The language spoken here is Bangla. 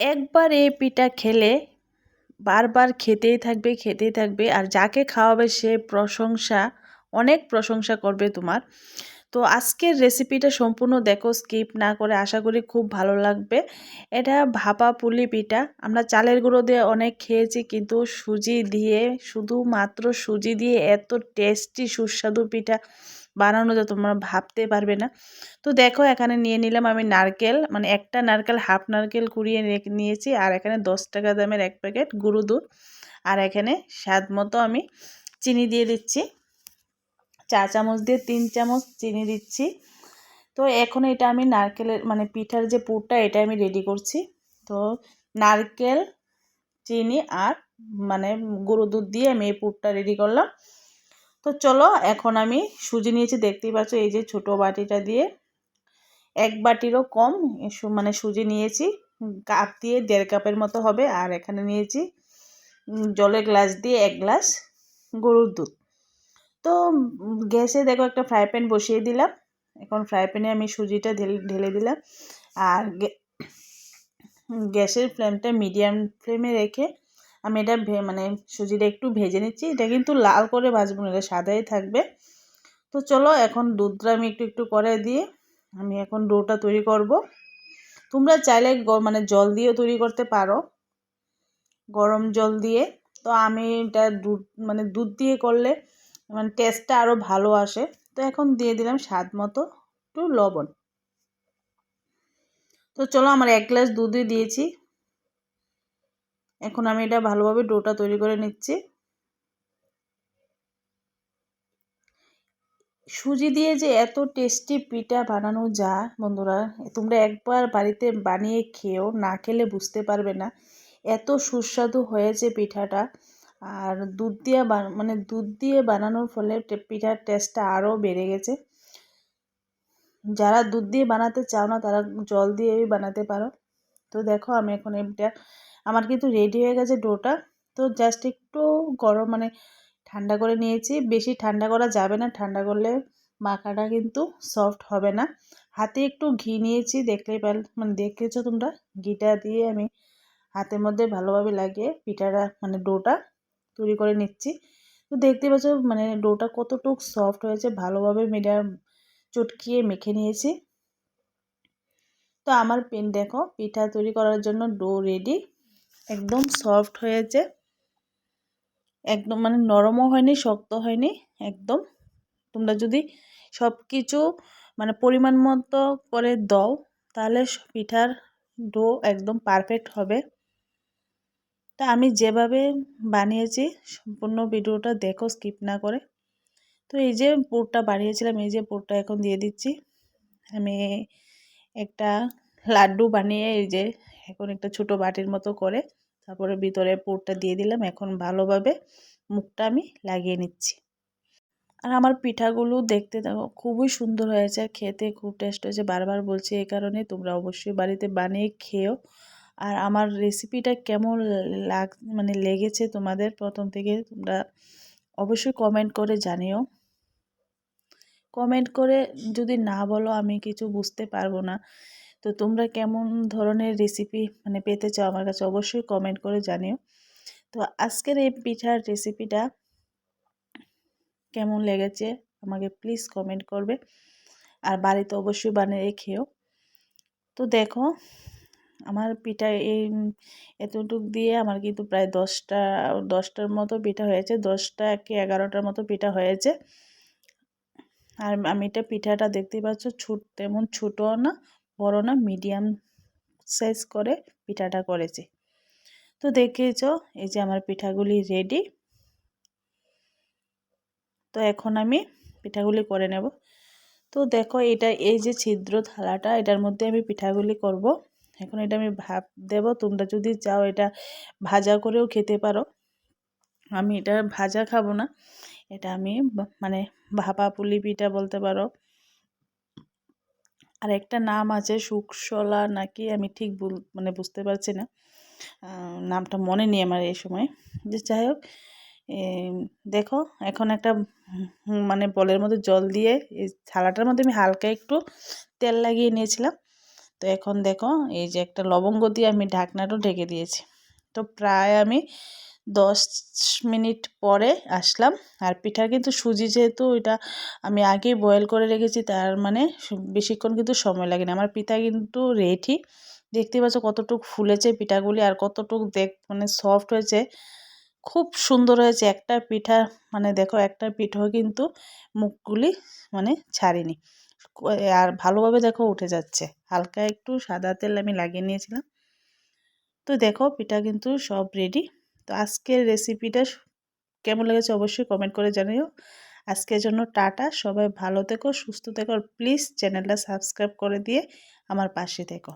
একবার এই পিঠা খেলে বারবার খেতেই থাকবে খেতেই থাকবে। আর যাকে খাওয়াবে সে প্রশংসা, অনেক প্রশংসা করবে তোমার। তো আজকের রেসিপিটা সম্পূর্ণ দেখো স্কিপ না করে আশা করি খুব ভালো লাগবে। এটা ভাপা পুলি পিঠা। আমরা চালের গুঁড়ো দিয়ে অনেক খেয়েছি, কিন্তু সুজি দিয়ে, শুধুমাত্র সুজি দিয়ে এত টেস্টি সুস্বাদু পিঠা বানানো যায় তোমরা ভাবতে পারবে না। তো দেখো, এখানে নিয়ে নিলাম আমি নারকেল মানে একটা নারকেল হাফ নারকেল কুড়িয়ে নিয়েছি, আর এখানে দশ টাকা দামের এক প্যাকেট গুঁড়ো দুধ। আর এখানে স্বাদ মতো আমি চিনি দিয়ে দিচ্ছি। চা চামচ দিয়ে তিন চামচ চিনি দিচ্ছি। তো এখন এটা আমি নারকেলের মানে পিঠার যে পুরটা, এটা আমি রেডি করছি। তো নারকেল, চিনি আর মানে গুঁড়ো দুধ দিয়ে আমি এই পুরটা রেডি করলাম। তো চলো, এখন আমি সুজি নিয়েছি, দেখতেই পাচ্ছ এই যে ছোট বাটিটা দিয়ে। এক বাটিরও কম মানে সুজি নিয়েছি। কাপ দিয়ে দেড় কাপের মতো হবে, আর এখানে নিয়েছি জলের গ্লাস দিয়ে এক গ্লাস গরুর দুধ। তো গ্যাসে দেখো একটা ফ্রাই প্যান বসিয়ে দিলাম। এখন ফ্রাই প্যানে আমি সুজিটা ঢেলে ঢেলে দিলাম। আর গ্যাসের ফ্লেমটা মিডিয়াম ফ্লেমে রেখে আমি এটা মানে সুজিটা একটু ভেজে নিচ্ছি। এটা কিন্তু লাল করে ভাজবো না, এটা সাদাই থাকবে। তো চলো এখন দুধটা আমি একটু একটু করে দিয়ে আমি এখন ডোটা তৈরি করব। তোমরা চাইলে মানে জল দিয়েও তৈরি করতে পারো। গরম জল দিয়ে। তো আমি এটা দুধ মানে দুধ দিয়ে করলে মানে টেস্টটা আরও ভালো আসে। তো এখন দিয়ে দিলাম স্বাদ মতো একটু লবণ। তো চলো আমার এক গ্লাস দুধই দিয়েছি। এখন আমি এটা ভালোভাবে ডোটা তৈরি করে নিচ্ছি। সুজি দিয়ে যে এত টেস্টি পিঠা বানানো যায়, বন্ধুরা, তোমরা একবার বাড়িতে বানিয়ে খেয়েও না খেলে বুঝতে পারবে না। এত সুস্বাদু হয়েছে পিঠাটা। আর দুধ দিয়ে মানে দুধ দিয়ে বানানোর ফলে পিঠার টেস্টটা আরও বেড়ে গেছে। যারা দুধ দিয়ে বানাতে চাও না, তারা জল দিয়েই বানাতে পারো। তো দেখো আমি এখন এটা আমার কিন্তু রেডি হয়ে গেছে ডোটা। তো জাস্ট একটু গরম মানে ঠান্ডা করে নিয়েছি। বেশি ঠান্ডা করা যাবে না, ঠান্ডা করলে মাখাটা কিন্তু সফট হবে না। হাতে একটু ঘি নিয়েছি, দেখলেই পার মানে দেখেছ তোমরা? ঘিটা দিয়ে আমি হাতের মধ্যে ভালোভাবে লাগিয়ে পিঠাটা মানে ডোটা তৈরি করে নিচ্ছি। তো দেখতে পাচ্ছ মানে ডোটা কতটুক সফট হয়েছে, ভালোভাবে মিডিয়াম চটকিয়ে মেখে নিয়েছি। তো আমার পেন দেখো, পিঠা তৈরি করার জন্য ডো রেডি একদম সফট হয়েছে। একদম মানে নরমও হয়নি, শক্ত হয়নি, একদম। তোমরা যদি সব কিছু মানে পরিমাণ মতো করে দাও, তাহলে পিঠার ডো একদম পারফেক্ট হবে। তা আমি যেভাবে বানিয়েছি, সম্পূর্ণ ভিডিওটা দেখো স্কিপ না করে। তো এই যে পুরটা বানিয়েছিলাম, এই যে পুরটা এখন দিয়ে দিচ্ছি। আমি একটা লাড্ডু বানিয়ে, এই যে এখন একটা ছোট বাটির মতো করে, তারপরে ভিতরে পুরটা দিয়ে দিলাম। এখন ভালোভাবে মুখটা আমি লাগিয়ে নিচ্ছি। আর আমার পিঠাগুলো দেখতে দেখো, খুবই সুন্দর হয়েছে, আর খেতে খুব টেস্ট হয়েছে। বারবার বলছি এই কারণে তোমরা অবশ্যই বাড়িতে বানিয়ে খেও আর আমার রেসিপিটা কেমন লাগ মানে লেগেছে তোমাদের? প্রথম থেকে তোমরা অবশ্যই কমেন্ট করে জানিও। কমেন্ট করে যদি না বলো আমি কিছু বুঝতে পারব না। তো তোমরা কেমন ধরনের রেসিপি মানে পেতে চাও আমার কাছে অবশ্যই কমেন্ট করে জানিও। তো আজকের এই পিঠার রেসিপিটা কেমন লেগেছে আমাকে প্লিজ কমেন্ট করবে। আর বাড়িতে অবশ্যই বানিয়ে খেও তো দেখো আমার পিঠা এই এতটুক দিয়ে আমার কিন্তু প্রায় দশটা, দশটার মতো পিঠা হয়েছে, দশটা কি এগারোটার মতো পিঠা হয়েছে। আর আমি এটা পিঠাটা দেখতেই পাচ্ছ ছোট তেমন ছোটো না, বড় না মিডিয়াম সাইজ করে পিঠাটা করেছি। তো দেখেছ এই যে আমার পিঠাগুলি রেডি তো এখন আমি পিঠাগুলি করে নেব। তো দেখো, এটা এই যে ছিদ্র থালাটা, এটার মধ্যে আমি পিঠাগুলি করব। এখন এটা আমি ভাপ দেব, তোমরা যদি চাও এটা ভাজা করেও খেতে পারো। আমি এটা ভাজা খাব না, এটা আমি মানে ভাপা পুলি পিঠা বলতে পারো। আর একটা নাম আছে শুকশলা নাকি, আমি ঠিক মানে বুঝতে পারছি না। নামটা মনে নেই আমার এই সময়। যে যাই হোক দেখো এখন একটা মানে বলের মধ্যে জল দিয়ে এই থালাটার মধ্যে আমি হালকা একটু তেল লাগিয়ে নিয়েছিলাম। তো এখন দেখো, এই যে একটা লবঙ্গ দিয়ে আমি ঢাকনাটাও ঢেকে দিয়েছি। তো প্রায় আমি দশ মিনিট পরে আসলাম। আর পিঠা কিন্তু সুজি যেহেতু এটা আমি আগেই বয়েল করে রেখেছি, তার মানে বেশিক্ষণ কিন্তু সময় লাগে না আমার পিঠা কিন্তু রেডি দেখতে পাচ্ছ কতটুকু ফুলেছে পিঠাগুলি আর কতটুকু দেখ মানে সফট হয়েছে। খুব সুন্দর হয়েছে। একটা পিঠা মানে দেখো, একটা পিঠাও কিন্তু মুখগুলি মানে ছাড়িনি। আর ভালোভাবে দেখো উঠে যাচ্ছে। হালকা একটু সাদা তেল আমি লাগিয়ে নিয়েছিলাম। তো দেখো পিঠা কিন্তু সব রেডি তো আজকের রেসিপিটা কেমন লেগেছে অবশ্যই কমেন্ট করে জানিও। আজকের জন্য টাটা, সবাই ভালো থেকো, সুস্থ থেকো, আর প্লিজ চ্যানেলটা সাবস্ক্রাইব করে দিয়ে আমার পাশে থেকো।